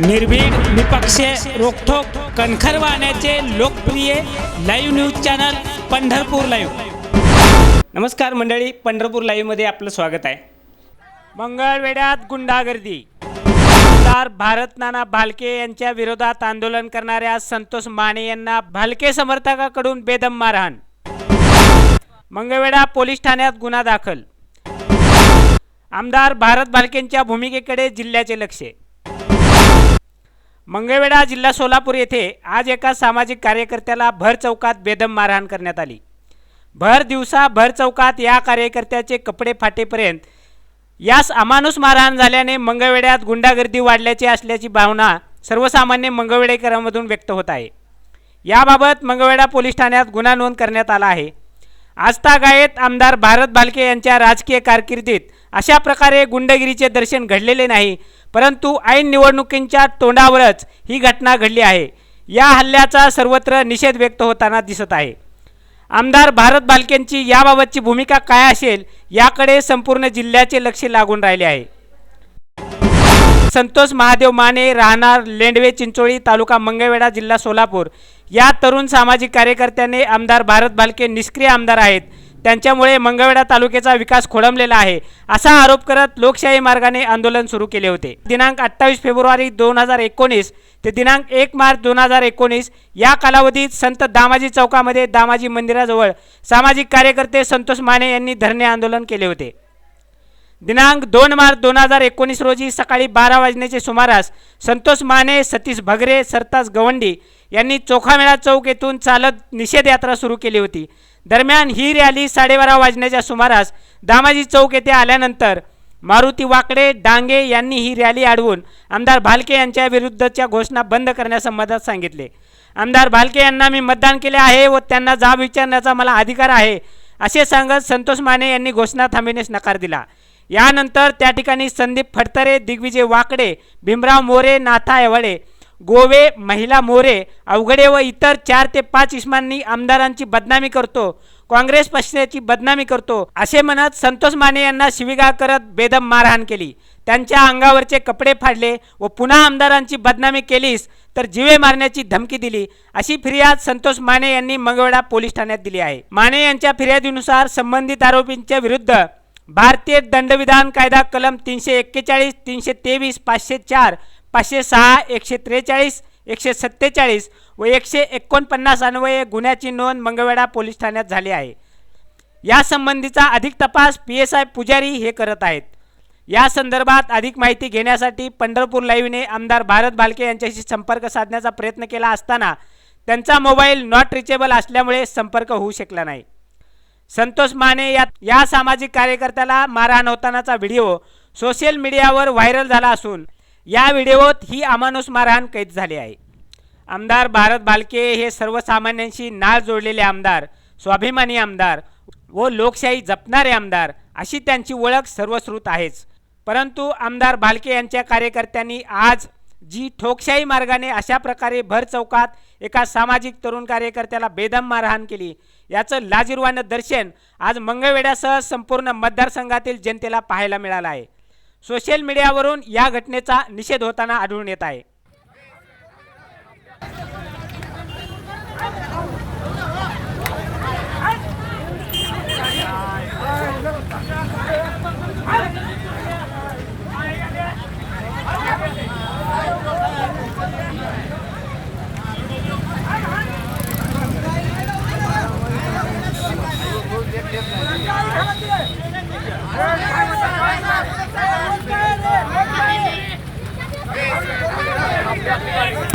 निर्भीड निपक्ष रोखोक कणखर वाहण्याचे लोकप्रिय live news channel Pandharpur live नमस्कार मंडळी पंढरपूर लाईव्हमध्ये आपलं स्वागत आहे. मंगळवेढ्यात गुंडागर्दी. आमदार भारत नाना भालके यांच्या विरोधात आंदोलन करणाऱ्या संतोष माने यांना भालके समर्थकाकडून बेदम मारहाण. मंगळवेढा पोलीस ठाण्यात गुन्हा दाखल. आमदार भारत भालकेंच्या भूमिकेकडे जिल्ह्याचे लक्ष. मंगळवेढा जिल्हा सोलापूर येथे आज एका सामाजिक कार्यकर्त्याला भर चौकात बेदम मारहाण करण्यात आली. भर दिवसा भर चौकात या कार्यकर्त्याचे कपडे फाटेपर्यंत यास अमानुष मारहाण झाल्याने मंगळवेड्यात गुंडागर्दी वाढल्याची असल्याची भावना सर्वसामान्य मंगळवेडेकरांमधून व्यक्त होत आहे. याबाबत मंगळवेढा पोलीस ठाण्यात गुन्हा नोंद करण्यात आला आहे. आजतागायत आमदार भारत भालके यांच्या राजकीय कारकिर्दीत अशा प्रकारे गुंडगिरीचे दर्शन घडलेले नाही परंतु ऐन निवडणुकींच्या तोंडावरच ही घटना घडली आहे. या हल्ल्याचा सर्वत्र निषेध व्यक्त होताना दिसत आहे. आमदार भारत भालकेंची याबाबतची भूमिका काय असेल याकडे संपूर्ण जिल्ह्याचे लक्ष लागून राहिले आहे. संतोष महादेव माने राहणार लेंडवे चिंचोळी तालुका मंगळवेढा जिल्हा सोलापूर. या तरुण सामाजिक कार्यकर्त्याने आमदार भारत भालके निष्क्रिय आमदार आहेत. त्यांच्यामुळे मंगळवेढा तालुक्याचा विकास खोळंबलेला आहे. असा आरोप करत लोकशाही मार्गाने आंदोलन सुरू केले होते. दिनांक अठ्ठावीस फेब्रुवारी दोन हजार एकोणीस ते दिनांक एक मार्च दोन हजार एकोणीस या कालावधीत संत दामाजी चौकामध्ये दामाजी मंदिराजवळ सामाजिक कार्यकर्ते संतोष माने यांनी धरणे आंदोलन केले होते. दिनांक दोन मार्च दोन हजार एकोणीस रोजी सकाळी बारा वाजण्याचे सुमारास संतोष माने सतीश भगरे सरताज गवंडी यांनी चोखामेळा चौक येथून चालत निषेध यात्रा सुरू केली होती. दरम्यान ही रॅली साडेबारा वाजण्याच्या सुमारास दामाजी चौक येथे आल्यानंतर मारुती वाकडे डांगे यांनी ही रॅली अडवून आमदार भालके यांच्या विरुद्धच्या घोषणा बंद करण्यासंबंधात सांगितले. आमदार भालके यांना मी मतदान केले आहे व त्यांना जाब विचारण्याचा मला अधिकार आहे असे सांगत संतोष माने यांनी घोषणा थांबविण्यास नकार दिला. यानंतर त्या ठिकाणी संदीप फडतरे दिग्विजय वाकडे भीमराव मोरे नाथा येवळे गोवे महिला मोरे अवघडे व इतर चार ते पाच इस्मांनी आमदारांची बदनामी करतो काँग्रेस पक्षाची बदनामी करतो असे म्हणत संतोष माने यांना शिवीगाळ करत बेदम मारहाण केली. त्यांच्या अंगावरचे कपडे फाडले व पुन्हा आमदारांची बदनामी केलीस तर जिवे मारण्याची धमकी दिली अशी फिर्याद संतोष माने यांनी मंगळवेढा पोलीस ठाण्यात दिली आहे. माने यांच्या फिर्यादीनुसार संबंधित आरोपींच्या विरुद्ध भारतीय दंडविधान कायदा कलम तीनशे एक्केचाळीस तीनशे तेवीस पाचशे चार पाचशे सहा एकशे त्रेचाळीस एकशे सत्तेचाळीस व एकशे एकोणपन्नास अन्वये गुन्ह्याची नोंद मंगळवेढा पोलीस ठाण्यात झाली आहे. यासंबंधीचा अधिक तपास पी एस आय पुजारी हे करत आहेत. या संदर्भात अधिक माहिती घेण्यासाठी पंढरपूर लाईव्हने आमदार भारत भालके यांच्याशी संपर्क साधण्याचा प्रयत्न केला असताना त्यांचा मोबाईल नॉट रिचेबल असल्यामुळे संपर्क होऊ शकला नाही. संतोष माने या या सामाजिक कार्यकर्त्याला मारहाण होतानाचा व्हिडिओ सोशल मीडियावर व्हायरल झाला असून या व्हिडिओत ही अमानुष मारहाण कैद झाली आहे. आमदार भारत बालके हे सर्वसामान्यांशी नाळ जोडलेले आमदार स्वाभिमानी आमदार व लोकशाही जपणारे आमदार अशी त्यांची ओळख सर्वश्रुत आहेच. परंतु आमदार भालके यांच्या कार्यकर्त्यांनी आज जी ठोकशाही मार्गाने अशा प्रकारे भर चौकात एका सामाजिक तरुण कार्यकर्त्याला बेदम मारहाण केली याचं लाजिरवानं दर्शन आज मंगळवेढ्यासह संपूर्ण मतदारसंघातील जनतेला पाहायला मिळालं आहे. सोशल मीडियावरून या घटनेचा निषेध होताना आढळून येत आहे. Thank you.